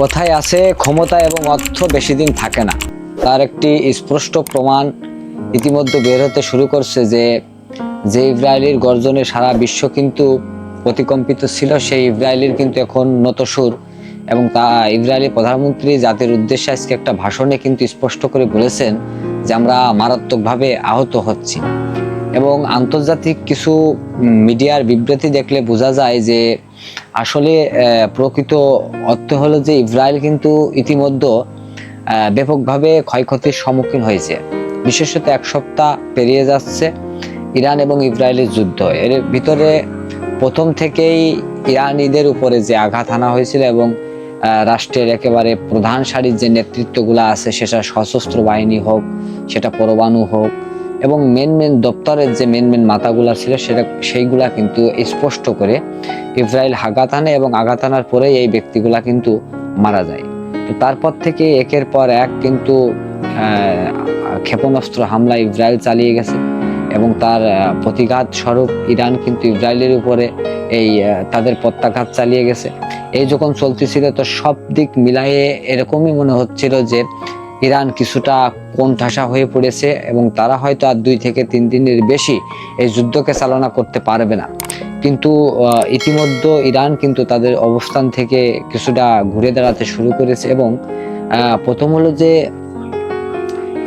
কোথায় আছে ক্ষমতা এবং অর্থ বেশি দিন থাকে না। তার একটি স্পষ্ট প্রমাণ ইতিমধ্যে বের হতে শুরু করছে যে যে ইসরায়েলির গর্জনে সারা বিশ্ব কিন্তু প্রতিকম্পিত ছিল, সেই ইসরায়েলির কিন্তু এখন নতসুর এবং তা ইসরায়েলি প্রধানমন্ত্রী জাতির উদ্দেশ্যে আজকে একটা ভাষণে কিন্তু স্পষ্ট করে বলেছেন যে, আমরা মারাত্মকভাবে আহত হচ্ছি। এবং আন্তর্জাতিক কিছু মিডিয়ার বিবৃতি দেখলে বোঝা যায় যে আসলে প্রকৃত অর্থ হলো যে ইসরায়েল কিন্তু ইতিমধ্যে ব্যাপকভাবে ক্ষয়ক্ষতির সম্মুখীন হয়েছে। বিশেষত এক সপ্তাহ পেরিয়ে যাচ্ছে ইরান এবং ইসরায়েলের যুদ্ধ। এর ভিতরে প্রথম থেকেই ইরানিদের উপরে যে আঘাত আনা হয়েছিল এবং রাষ্ট্রের একেবারে প্রধান সারির যে নেতৃত্বগুলো আছে, সেটা সশস্ত্র বাহিনী হোক, সেটা পরমাণু হোক এবং মেন মেন দপ্তরের যে মেন মেন মাথাগুলা ছিল সেটা সেইগুলা কিন্তু স্পষ্ট করে ইসরায়েল আঘাত আনে এবং আঘাত আনার পরেই এই ব্যক্তিগুলা কিন্তু মারা যায়। তো তারপর থেকে একের পর এক কিন্তু ক্ষেপণাস্ত্র হামলা ইসরায়েল চালিয়ে গেছে এবং তার প্রতিঘাত স্বরূপ ইরান কিন্তু ইসরায়েলের উপরে এই তাদের প্রত্যাঘাত চালিয়ে গেছে। এই যখন চলতেছিল তো সব দিক মিলাইয়ে এরকমই মনে হচ্ছিল যে ইরান কিছুটা কোণঠাসা হয়ে পড়েছে এবং তারা হয়তো আর দুই থেকে তিন দিনের বেশি এই যুদ্ধকে চালনা করতে পারবে না। কিন্তু ইতিমধ্যে ইরান কিন্তু তাদের অবস্থান থেকে কিছুটা ঘুরে দাঁড়াতে শুরু করেছে এবং প্রথম হলো যে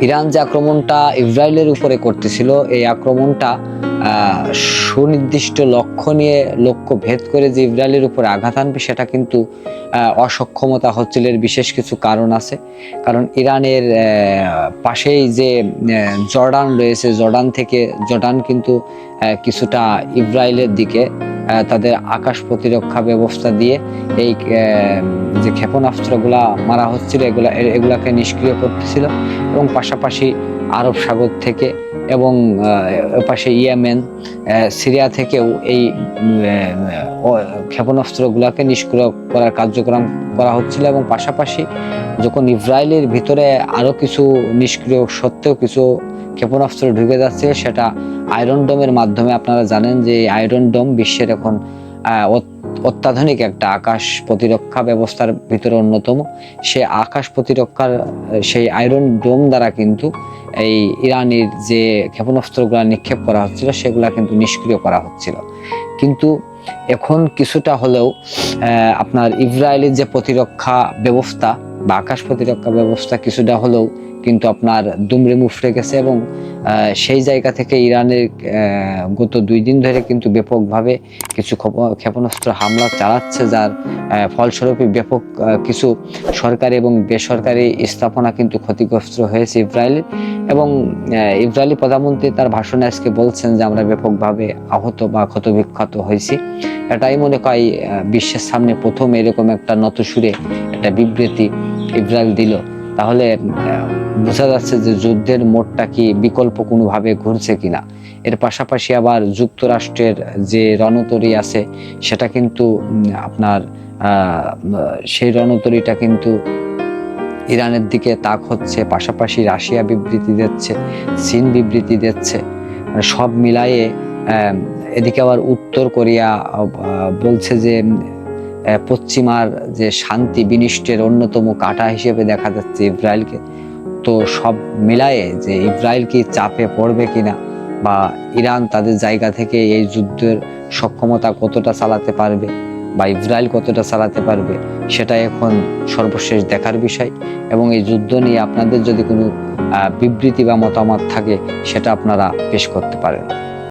ইরান যে আক্রমণটা ইসরায়েলের উপরে করতেছিল, এই আক্রমণটা সুনির্দিষ্ট লক্ষ্য নিয়ে লক্ষ্য ভেদ করে যে ইসরায়েলের উপরে আঘাত আনবে, সেটা কিন্তু অসক্ষমতা হচ্ছিল এর বিশেষ কিছু কারণ আছে। কারণ ইরানের পাশেই যে জর্ডান রয়েছে, জর্ডান থেকে, জর্ডান কিন্তু কিছুটা ইসরায়েলের দিকে তাদের আকাশ প্রতিরক্ষা ব্যবস্থা দিয়ে এই যে ক্ষেপণাস্ত্রগুলা মারা হচ্ছিল, এগুলা এগুলাকে নিষ্ক্রিয় করতেছিল। এবং পাশাপাশি আরব সাগর থেকে এবং পাশে ইয়েমেন সিরিয়া থেকেও এই ক্ষেপণাস্ত্রগুলোকে নিষ্ক্রিয় করার কার্যক্রম করা হচ্ছিল। এবং পাশাপাশি যখন ইসরায়েলের ভিতরে আরও কিছু নিষ্ক্রিয় সত্ত্বেও কিছু ক্ষেপণাস্ত্র ঢুকে যাচ্ছে, সেটা আয়রন ডোমের মাধ্যমে আপনারা জানেন যে আয়রন ডোম বিশ্বের এখন অত্যাধুনিক একটা আকাশ প্রতিরক্ষা ব্যবস্থার ভিতরে অন্যতম। সে আকাশ প্রতিরক্ষার, সেই আয়রন ডোম দ্বারা কিন্তু এই ইরানের যে ক্ষেপণাস্ত্রগুলো নিক্ষেপ করা হচ্ছিল, সেগুলা কিন্তু নিষ্ক্রিয় করা হচ্ছিল। কিন্তু এখন কিছুটা হলেও আপনার ইসরায়েলের যে প্রতিরক্ষা ব্যবস্থা বা আকাশ প্রতিরক্ষা ব্যবস্থা কিছুটা হলেও কিন্তু আপনার দুমড়ে মুফড়ে গেছে এবং সেই জায়গা থেকে ইরানের গত দুই দিন ধরে কিন্তু ব্যাপকভাবে কিছু ক্ষেপণাস্ত্র হামলা চালাচ্ছে, যার ফলস্বরূপে ব্যাপক কিছু সরকারি এবং বেসরকারি স্থাপনা কিন্তু ক্ষতিগ্রস্ত হয়েছে ইসরায়েলের এবং ইসরায়েলি প্রধানমন্ত্রী তার ভাষণে আজকে বলছেন যে আমরা ব্যাপকভাবে আহত বা ক্ষতবিক্ষত হয়েছি। এটাই মনে হয় বিশ্বের সামনে প্রথম এরকম একটা নতসুরে, একটা বিবৃতি ইসরায়েল দিল। তাহলে বোঝা যাচ্ছে যে যুদ্ধের মোড়টা কি বিকল্প কোনোভাবে ঘুরছে কিনা। এর পাশাপাশি আবার যুক্তরাষ্ট্রের যে রণতরী আছে, সেটা কিন্তু আপনার সেই রণতরীটা কিন্তু ইরানের দিকে তাক হচ্ছে, পাশাপাশি রাশিয়া বিবৃতি দিচ্ছে, চীন বিবৃতি দিচ্ছে। মানে সব মিলায়ে এদিকে আবার উত্তর কোরিয়া বলছে যে পশ্চিমার যে শান্তি বিনিষ্টের অন্যতম কাটা হিসেবে দেখা যাচ্ছে ইসরায়েলকে। তো সব মিলায়ে যে ইসরায়েল কি চাপে পড়বে কিনা বা ইরান তাদের জায়গা থেকে এই যুদ্ধের সক্ষমতা কতটা চালাতে পারবে বা ইসরায়েল কতটা চালাতে পারবে সেটা এখন সর্বশেষ দেখার বিষয়। এবং এই যুদ্ধ নিয়ে আপনাদের যদি কোনো বিবৃতি বা মতামত থাকে, সেটা আপনারা পেশ করতে পারেন।